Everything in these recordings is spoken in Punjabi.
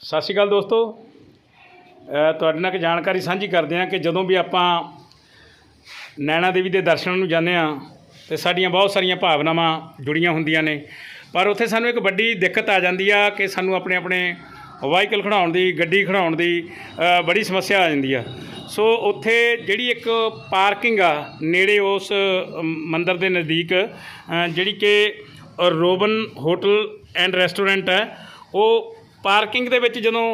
ਸਤਿ ਸ਼੍ਰੀ ਅਕਾਲ ਦੋਸਤੋ। ਤੁਹਾਡੇ ਨਾਲ ਇੱਕ ਜਾਣਕਾਰੀ ਸਾਂਝੀ ਕਰਦੇ ਹਾਂ ਕਿ ਜਦੋਂ ਵੀ ਆਪਾਂ ਨੈਣਾ ਦੇਵੀ ਦੇ ਦਰਸ਼ਨਾਂ ਨੂੰ ਜਾਂਦੇ ਹਾਂ, ਤੇ ਸਾਡੀਆਂ ਬਹੁਤ ਸਾਰੀਆਂ ਭਾਵਨਾਵਾਂ ਜੁੜੀਆਂ ਹੁੰਦੀਆਂ ਨੇ। ਪਰ ਉੱਥੇ ਸਾਨੂੰ ਇੱਕ ਵੱਡੀ ਦਿੱਕਤ ਆ ਜਾਂਦੀ ਆ ਕਿ ਸਾਨੂੰ ਆਪਣੇ ਆਪਣੇ ਵਾਹੀਕਲ ਖੜਾਉਣ ਦੀ, ਗੱਡੀ ਖੜਾਉਣ ਦੀ ਬੜੀ ਸਮੱਸਿਆ ਆ ਜਾਂਦੀ ਆ। ਸੋ ਉੱਥੇ ਜਿਹੜੀ ਇੱਕ ਪਾਰਕਿੰਗ ਆ, ਨੇੜੇ ਉਸ ਮੰਦਰ ਦੇ ਨਜ਼ਦੀਕ ਜਿਹੜੀ ਕਿ ਰੋਬਨ ਹੋਟਲ ਐਂਡ ਰੈਸਟੋਰੈਂਟ ਹੈ, ਉਹ ਪਾਰਕਿੰਗ ਦੇ ਵਿੱਚ ਜਦੋਂ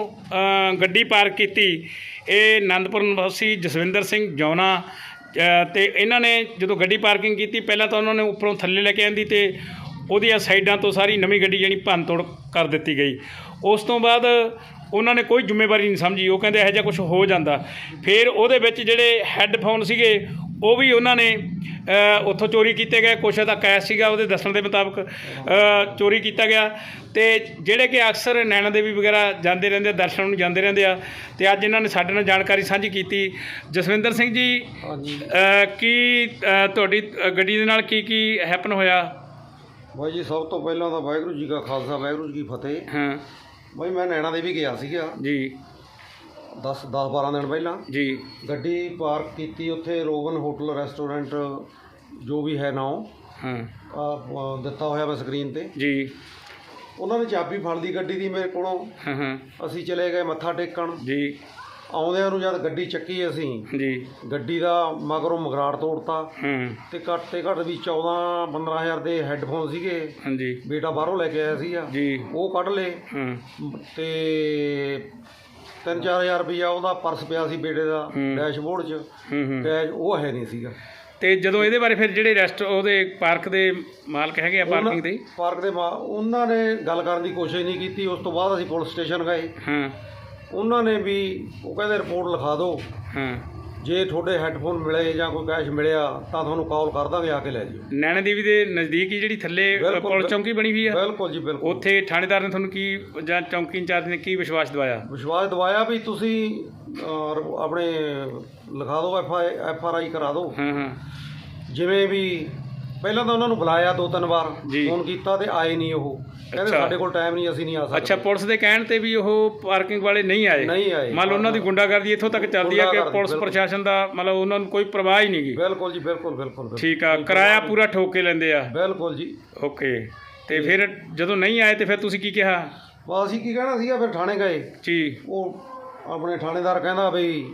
ਗੱਡੀ ਪਾਰਕ ਕੀਤੀ ਇਹ ਆਨੰਦਪੁਰ ਨਿਵਾਸੀ ਜਸਵਿੰਦਰ ਸਿੰਘ ਜੌਨਾ ਅ, ਤੇ ਇਹਨਾਂ ਨੇ ਜਦੋਂ ਗੱਡੀ ਪਾਰਕਿੰਗ ਕੀਤੀ ਪਹਿਲਾਂ ਤਾਂ ਉਹਨਾਂ ਨੇ ਉੱਪਰੋਂ ਥੱਲੇ ਲੈ ਕੇ ਆਂਦੀ ਤੇ ਉਹਦੀਆਂ ਸਾਈਡਾਂ ਤੋਂ ਸਾਰੀ ਨਵੀਂ ਗੱਡੀ ਜਿਹੜੀ ਭੰਨ ਤੋੜ ਕਰ ਦਿੱਤੀ ਗਈ। ਉਸ ਤੋਂ ਬਾਅਦ ਉਹਨਾਂ ਨੇ ਕੋਈ ਜ਼ਿੰਮੇਵਾਰੀ ਨਹੀਂ ਸਮਝੀ ਉਹ ਕਹਿੰਦੇ ਇਹੋ ਜਿਹਾ ਕੁਝ ਹੋ ਜਾਂਦਾ। ਫਿਰ ਉਹਦੇ ਵਿੱਚ ਜਿਹੜੇ ਹੈੱਡਫੋਨ ਸੀਗੇ ਉਹ ਵੀ ਉਹਨਾਂ ਨੇ ਉੱਥੋਂ ਚੋਰੀ ਕੀਤੇ ਗਏ। ਕੁਛ ਦਾ ਕੈਸ਼ ਸੀਗਾ ਉਹਦੇ ਦੱਸਣ ਦੇ ਮੁਤਾਬਕ ਚੋਰੀ ਕੀਤਾ ਗਿਆ। ਤੇ ਜਿਹੜੇ ਕਿ ਅਕਸਰ ਨੈਣਾ ਦੇਵੀ ਵਗੈਰਾ ਜਾਂਦੇ ਰਹਿੰਦੇ ਆ, ਦਰਸ਼ਨ ਨੂੰ ਜਾਂਦੇ ਰਹਿੰਦੇ ਆ ਤੇ ਅੱਜ ਇਹਨਾਂ ਨੇ ਸਾਡੇ ਨਾਲ ਜਾਣਕਾਰੀ ਸਾਂਝੀ ਕੀਤੀ। ਜਸਵਿੰਦਰ ਸਿੰਘ ਜੀ ਕੀ ਤੁਹਾਡੀ ਗੱਡੀ ਦੇ ਨਾਲ ਕੀ ਕੀ ਹੈਪਨ ਹੋਇਆ? ਬਾਈ ਜੀ ਸਭ ਤੋਂ ਪਹਿਲਾਂ ਤਾਂ ਵਾਹਿਗੁਰੂ ਜੀ ਕਾ ਖਾਲਸਾ ਵਾਹਿਗੁਰੂ ਜੀ ਕੀ ਫਤਿਹ। ਹਾਂ। ਬਾਈ ਮੈਂ ਨੈਣਾ ਦੇਵੀ ਗਿਆ ਸੀਗਾ। ਜੀ। 10 10 12 ਦਿਨ ਪਹਿਲਾਂ ਜੀ। ਗੱਡੀ ਪਾਰਕ ਕੀਤੀ ਉੱਥੇ ਰੋਵਨ ਹੋਟਲ ਰੈਸਟੋਰੈਂਟ ਜੋ ਵੀ ਹੈ ਨਾਮ ਹਾਂ। ਦਿੱਤਾ ਹੋਇਆ ਵਾ ਸਕਰੀਨ ਤੇ। ਜੀ। ਉਹਨਾਂ ਨੇ ਚਾਬੀ ਫੜ ਲਈ ਗੱਡੀ ਦੀ ਮੇਰੇ ਕੋਲੋਂ। ਹਾਂ ਹਾਂ। ਅਸੀਂ ਚਲੇ ਗਏ ਮੱਥਾ ਟੇਕਣ। ਜੀ। ਆਉਂਦਿਆਂ ਨੂੰ ਜਦ ਗੱਡੀ ਚੱਕੀ ਅਸੀਂ ਜੀ। ਗੱਡੀ ਦਾ ਮਗਰੋਂ ਮਗਰਾੜ ਤੋੜਤਾ। ਹਾਂ। ਤੇ ਘੱਟ ਤੇ ਘੱਟ ਵੀ 14 15000 ਦੇ ਹੈੱਡਫੋਨ ਸੀਗੇ। ਹਾਂਜੀ। ਬੇਟਾ ਬਾਹਰੋਂ ਲੈ ਕੇ ਆਇਆ ਸੀਗਾ। ਜੀ। ਉਹ ਕੱਢ ਲਏ। ਹਾਂ। ਤੇ 3-4000 ਰੁਪਇਆ ਉਹਦਾ ਪਰਸ ਪਿਆ ਸੀ ਬੇਟੇ ਦਾ। ਡੈਸ਼ਬੋਰਡ 'ਚ। ਕੈਸ਼ ਉਹ ਹੈ ਨਹੀਂ ਸੀਗਾ। ਤੇ ਜਦੋਂ ਇਹਦੇ ਬਾਰੇ ਫਿਰ ਜਿਹੜੇ ਰੈਸਟ ਉਹਦੇ ਪਾਰਕ ਦੇ ਮਾਲਕ ਹੈਗੇ ਆ ਪਾਰਕਿੰਗ ਦੇ? ਪਾਰਕ ਦੇ ਉਹਨਾਂ ਨੇ ਗੱਲ ਕਰਨ ਦੀ ਕੋਸ਼ਿਸ਼ ਨਹੀਂ ਕੀਤੀ ਉਸ ਤੋਂ ਬਾਅਦ ਅਸੀਂ ਪੁਲਿਸ ਸਟੇਸ਼ਨ ਗਏ। ਹਾਂ। ਉਹਨਾਂ ਨੇ ਵੀ ਉਹ ਕਹਿੰਦੇ ਰਿਪੋਰਟ ਲਿਖਾ ਦਿਓ। ਹਾਂ। ਜੇ ਤੁਹਾਡੇ ਹੈੱਡਫੋਨ ਮਿਲੇ ਜਾਂ ਕੋਈ ਕੈਸ਼ ਮਿਲਿਆ ਤਾਂ ਤੁਹਾਨੂੰ ਕਾਲ ਕਰ ਦਾਂਗੇ ਆ ਕੇ ਲੈ ਜਿਓ। ਨੈਣਾ ਦੇਵੀ ਦੇ ਨਜ਼ਦੀਕ ਹੀ ਜਿਹੜੀ ਥੱਲੇ ਬਿਲਕੁਲ, ਪੁਲਿਸ ਚੌਂਕੀ ਬਣੀ ਹੋਈ ਆ? ਬਿਲਕੁਲ ਜੀ ਬਿਲਕੁਲ। ਉੱਥੇ ਥਾਣੇਦਾਰ ਨੇ ਤੁਹਾਨੂੰ ਕੀ ਜਾਂ ਚੌਂਕੀ ਇੰਚਾਰਜ ਨੇ ਕੀ ਵਿਸ਼ਵਾਸ ਦਿਵਾਇਆ? ਵਿਸ਼ਵਾਸ ਦਵਾਇਆ ਵੀ ਤੁਸੀਂ ਅਹ, ਆਪਣੇ ਲਿਖਾ ਦਿਓ F I F R I ਕਰਾ ਦਿਓ। ਹਾਂ ਹਾਂ। ਜਿਵੇਂ ਵੀ ਪਹਿਲਾਂ ਤਾਂ ਉਹਨਾਂ ਨੂੰ ਬੁਲਾਇਆ ਦੋ ਤਿੰਨ ਵਾਰ ਜੀ। ਫੋਨ ਕੀਤਾ ਤੇ ਆਏ ਨਹੀਂ ਉਹ। ਕਹਿੰਦੇ ਅੱਛਾ। ਸਾਡੇ ਕੋਲ ਟਾਈਮ ਨਹੀਂ ਅਸੀਂ ਨਹੀਂ ਆ ਸਕਦੇ। ਅੱਛਾ ਪੁਲਿਸ ਦੇ ਕਹਿਣ ਤੇ ਵੀ ਉਹ ਪਾਰਕਿੰਗ ਵਾਲੇ ਨਹੀਂ ਆਏ? ਨਹੀਂ ਆਏ। ਮੰਨ ਲਓ ਉਹਨਾਂ ਦੀ ਗੁੰਡਾਗਰਦੀ ਇੱਥੋਂ ਤੱਕ ਚੱਲਦੀ ਆ ਕਿ ਗੁੰਡਾਗਰਦੀ, ਪੁਲਿਸ ਬਿਲਕੁਲ। ਪ੍ਰਸ਼ਾਸਨ ਦਾ ਮਤਲਬ ਉਹਨਾਂ ਨੂੰ ਕੋਈ ਪਰਵਾਹ ਹੀ ਨਹੀਂਗੀ ਬਿਲਕੁਲ ਜੀ ਬਿਲਕੁਲ ਬਿਲਕੁਲ ਬਿਲਕੁਲ। ਠੀਕ ਆ ਕਿਰਾਇਆ ਪੂਰਾ ਠੋਕ ਕੇ ਲੈਂਦੇ ਆ। ਬਿਲਕੁਲ ਜੀ। ਓਕੇ ਤੇ ਫਿਰ ਜਦੋਂ ਨਹੀਂ ਆਏ ਤੇ ਫਿਰ ਤੁਸੀਂ ਕੀ ਕਿਹਾ? ਬਸ ਅਸੀਂ ਕੀ ਕਹਿਣਾ ਸੀਗਾ ਫਿਰ ਥਾਣੇ ਗਏ। ਜੀ। ਉਹ ਆਪਣੇ ਥਾਣੇਦਾਰ ਕਹਿੰਦਾ ਬਈ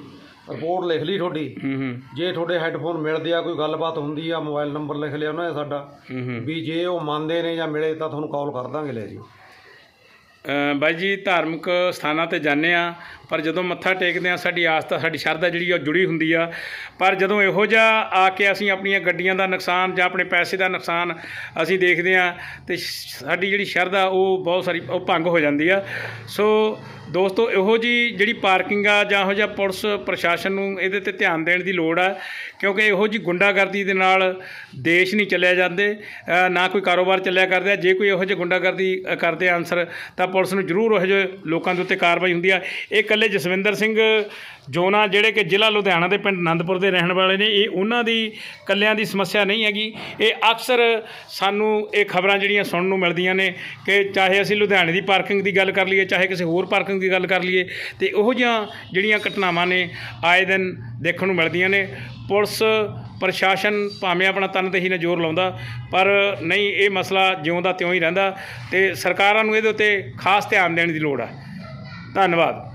ਰਿਪੋਰਟ ਲਿਖ ਲਈ ਤੁਹਾਡੀ। ਹੂੰ ਹੂੰ। ਜੇ ਤੁਹਾਡੇ ਹੈੱਡਫੋਨ ਮਿਲਦੇ ਆ ਕੋਈ ਗੱਲਬਾਤ ਹੁੰਦੀ ਆ ਮੋਬਾਈਲ ਨੰਬਰ ਲਿਖ ਲਿਆ ਉਹਨਾਂ ਨੇ ਸਾਡਾ। ਵੀ ਜੇ ਉਹ ਮੰਨਦੇ ਨੇ ਜਾਂ ਮਿਲੇ ਤਾਂ ਤੁਹਾਨੂੰ ਕਾਲ ਕਰ ਦਾਂਗੇ ਲੈ ਅ, ਬਾਈ ਜੀ ਧਾਰਮਿਕ ਸਥਾਨਾਂ ਤੇ ਜਾਂਦੇ ਆ ਪਰ ਜਦੋਂ ਮੱਥਾ ਟੇਕਦੇ ਆ ਸਾਡੀ ਆਸਥਾ ਸਾਡੀ ਸ਼ਰਧਾ ਜਿਹੜੀ ਉਹ ਜੁੜੀ ਹੁੰਦੀ ਆ। ਪਰ ਜਦੋਂ ਇਹੋ ਜਿਹਾ ਆ ਕੇ ਅਸੀਂ ਆਪਣੀਆਂ ਗੱਡੀਆਂ ਦਾ ਨੁਕਸਾਨ ਜਾਂ ਆਪਣੇ ਪੈਸੇ ਦਾ ਨੁਕਸਾਨ ਅਸੀਂ ਦੇਖਦੇ ਆ ਤੇ ਸਾਡੀ ਜਿਹੜੀ ਸ਼ਰਧਾ ਉਹ ਬਹੁਤ ਸਾਰੀ ਉਹ ਭੰਗ ਹੋ ਜਾਂਦੀ ਆ। ਸੋ ਦੋਸਤੋ, ਇਹੋ ਜੀ ਜਿਹੜੀ ਪਾਰਕਿੰਗ ਆ ਜਾਂ ਇਹੋ ਜਿਹਾ ਪੁਲਿਸ ਪ੍ਰਸ਼ਾਸਨ ਨੂੰ ਇਹਦੇ ਤੇ ਧਿਆਨ ਦੇਣ ਦੀ ਲੋੜ ਆ, ਕਿਉਂਕਿ ਇਹੋ ਜੀ ਗੁੰਡਾਗਰਦੀ ਦੇ ਨਾਲ ਦੇਸ਼ ਨਹੀਂ ਚੱਲਿਆ ਜਾਂਦੇ ਨਾ ਕੋਈ ਕਾਰੋਬਾਰ ਚੱਲਿਆ ਕਰਦੇ ਆ। ਜੇ ਕੋਈ ਇਹੋ ਜਿਹੇ ਗੁੰਡਾਗਰਦੀ ਕਰਦੇ ਆ ਤਾਂ ਪੁਲਿਸ ਨੂੰ ਜ਼ਰੂਰ ਇਹੋ ਜਿਹੇ ਲੋਕਾਂ ਦੇ ਉੱਤੇ ਕਾਰਵਾਈ ਹੁੰਦੀ ਆ। ਇਹ ਇਕੱਲੇ ਜਸਵਿੰਦਰ ਸਿੰਘ ਜੋਨਾ, ਜਿਹੜੇ ਕਿ ਜ਼ਿਲ੍ਹਾ ਲੁਧਿਆਣਾ ਦੇ ਪਿੰਡ ਆਨੰਦਪੁਰ ਦੇ ਰਹਿਣ ਵਾਲੇ ਨੇ, ਇਹ ਉਹਨਾਂ ਦੀ ਕੱਲਿਆਂ ਦੀ ਸਮੱਸਿਆ ਨਹੀਂ ਹੈਗੀ। ਇਹ ਅਕਸਰ ਸਾਨੂੰ ਇਹ ਖਬਰਾਂ ਜਿਹੜੀਆਂ ਸੁਣਨ ਨੂੰ ਮਿਲਦੀਆਂ ਨੇ ਕਿ ਚਾਹੇ ਅਸੀਂ ਲੁਧਿਆਣੇ ਦੀ ਪਾਰਕਿੰਗ ਦੀ ਗੱਲ ਕਰ ਲਈਏ, ਚਾਹੇ ਕਿਸੇ ਹੋਰ ਪਾਰਕਿੰਗ ਦੀ ਗੱਲ ਕਰ ਲਈਏ ਤੇ ਉਹੋ ਜਿਹੀਆਂ ਜਿਹੜੀਆਂ ਘਟਨਾਵਾਂ ਨੇ ਆਏ ਦਿਨ ਦੇਖਣ ਨੂੰ ਮਿਲਦੀਆਂ ਨੇ। ਪੁਲਿਸ, ਪ੍ਰਸ਼ਾਸਨ ਭਾਵੇਂ ਆਪਣਾ ਤਨ ਤੇ ਹੀ ਨਾ ਜ਼ੋਰ ਲਾਉਂਦਾ, ਪਰ ਨਹੀਂ, ਇਹ ਮਸਲਾ ਜਿਉਂ ਦਾ ਤਿਉਂ ਹੀ ਰਹਿੰਦਾ ਤੇ ਸਰਕਾਰਾਂ ਨੂੰ ਇਹਦੇ ਉੱਤੇ ਖਾਸ ਧਿਆਨ ਦੇਣ ਦੀ ਲੋੜ ਹੈ ਧੰਨਵਾਦ।